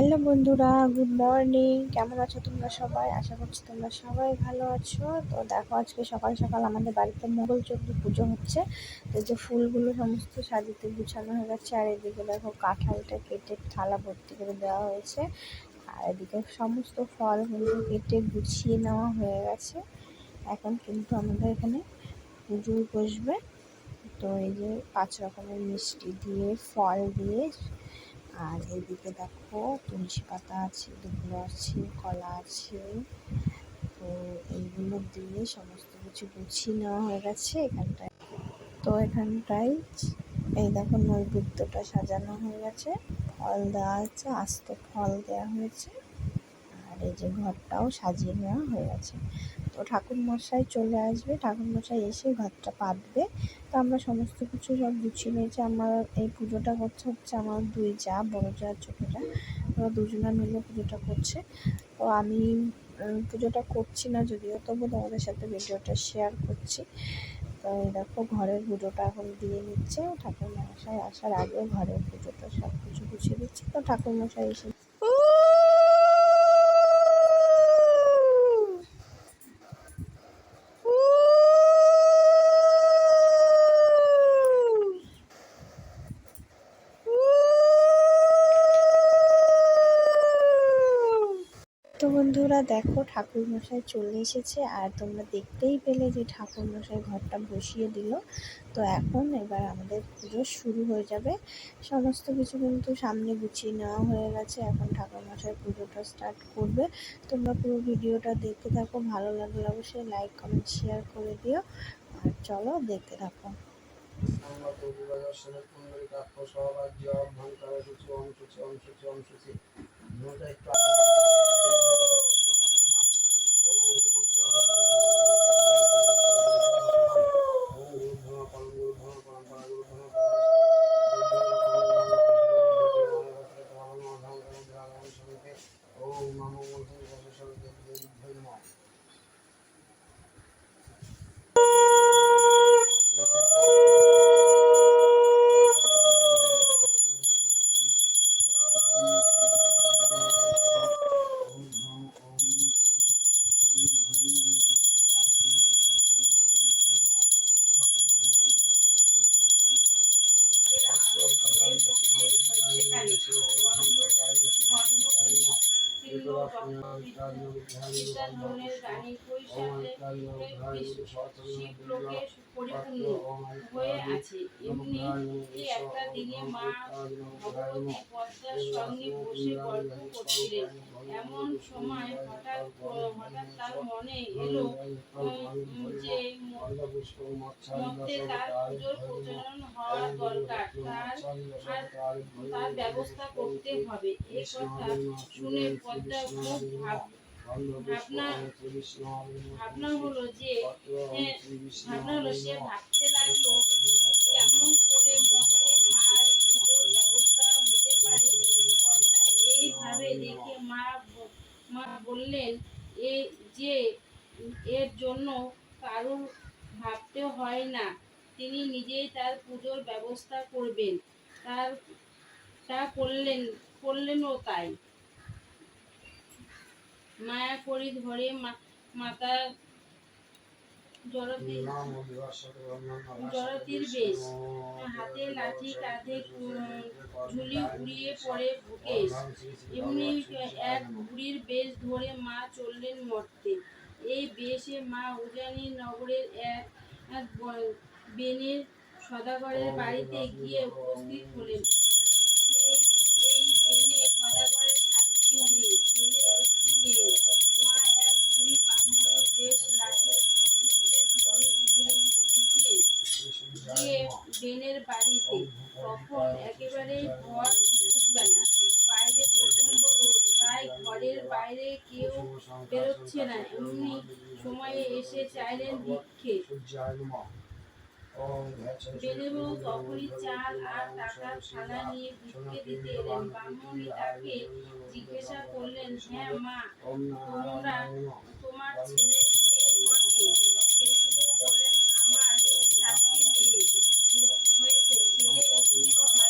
Hello বন্ধুরা, good morning. কেমন আছো তোমরা সবাই? আশা করছি তোমরা সবাই ভালো আছো। তো দেখো, আজকে সকাল সকাল আমাদের বাড়িতে মোগল চন্ডী পুজো হচ্ছে। তো যে ফুলগুলো সমস্ত সাজিতে গুছানো হয়ে গেছে, আর এদিকে দেখো কাঁঠালটা কেটে থালা ভর্তি করে দেওয়া হয়েছে। আর এদিকে সমস্ত ফলগুলো কেটে গুছিয়ে নেওয়া হয়ে গেছে। এখন কিন্তু আমাদের এখানে পুজো বসবে। তো এই যে পাঁচ রকমের মিষ্টি দিয়ে, ফল দিয়ে আর এদিকে দেখো তুলসী পাতা আছে, দুপুর আছে, কলা আছে। তো এইগুলো দিয়ে সমস্ত কিছু গুছিয়ে নেওয়া হয়ে গেছে এখানটায়। তো এখানটায় এই দেখো নৈবেদ্যটা সাজানো হয়ে গেছে। ফল দেওয়া আছে আস্ত ফল দেওয়া হয়েছে। আর এই যে ঘরটাও সাজিয়ে নেওয়া হয়ে গেছে। তো ঠাকুর মশাই চলে আসবে। ঠাকুর মশাই এসে ঘরটা পাতবে। তো আমরা সমস্ত কিছু সব গুছিয়ে নিয়েছি। আমার এই পুজোটা করছে হচ্ছে আমার দুই যা বড় যা ছোটো যা ওরা দুজনা মিলে পুজোটা করছে। তো আমি পুজোটা করছি না যদিও, তবু তোমাদের সাথে ভিডিওটা শেয়ার করছি। তো এই দেখো ঘরের পুজোটা এখন দিয়ে নিচ্ছে। ঠাকুর মশাই আসার আগে ঘরের পুজোটা সব কিছু গুছিয়ে দিচ্ছে। তো ঠাকুর মশাই এসে তো বন্ধুরা দেখো ঠাকুর মশাই চলে এসেছে আর তোমরা দেখতেই পেলে যে ঠাকুর মশাই ঘরটা বসিয়ে দিল তো এখন এবার আমাদের পুজো শুরু হয়ে যাবে সমস্ত কিছু কিন্তু সামনে গুছিয়ে নেওয়া হয়ে গেছে এখন ঠাকুর মশাই পুজোটা স্টার্ট করবে তোমরা পুরো ভিডিওটা দেখতে থাকো ভালো লাগলে অবশ্যই লাইক কমেন্ট শেয়ার করে দিও আর চলো দেখতে থাকো একটু Thank you. এমনি সময় হঠাৎ হঠাৎ তার মনে এলো যে মধ্যে তার পুজোর প্রচলন হওয়া দরকার তার তার ব্যবস্থা করতে হবে। এই কথা শুনে পদ্মা খুব ভাব ভাবনা ভাবনা হলো যে ভাবনা হলো সে ভাবতে লাগল কেমন করে মধ্যে মায়ের পুজোর ব্যবস্থা হতে পারে কথা এইভাবে দেখে মা মা বললেন এ যে এর জন্য কারুর ভাবতে হয় না তিনি নিজেই তার পুজোর ব্যবস্থা করবেন তার তা করলেন, করলেনও তাই। মায়া করি ধরে মাতা জড়তির বেশ। হাতে লাঠি কাঁধে ঝুলি উড়িয়ে পড়ে ভুকেশ। এমনি এক বুড়ির বেশ ধরে মা চললেন মর্তে। এই বেশে মা উজানি নগরের এক বেনের সদাগরের বাড়িতে গিয়ে উপস্থিত হলেন। এই বেনে সদাগরের সাক্ষী নেই তখন একেবারে ঘর ফুটবেলা বাইরে প্রচণ্ড রোদ তাই ঘরের বাইরে কেউ বেরোচ্ছে না। এমনি সময়ে এসে চাইলেন ভিক্ষে। বেনেবু তখনই চাল আর টাকার থালা নিয়ে ভিক্ষে দিতে এলেন। ব্রাহ্মণী তাকে জিজ্ঞাসা করলেন হ্যাঁ মা, তোমরা, তোমার ছেলে মেয়ে কটি? বেনেবু বলেন আমার চারটি মেয়ে। né?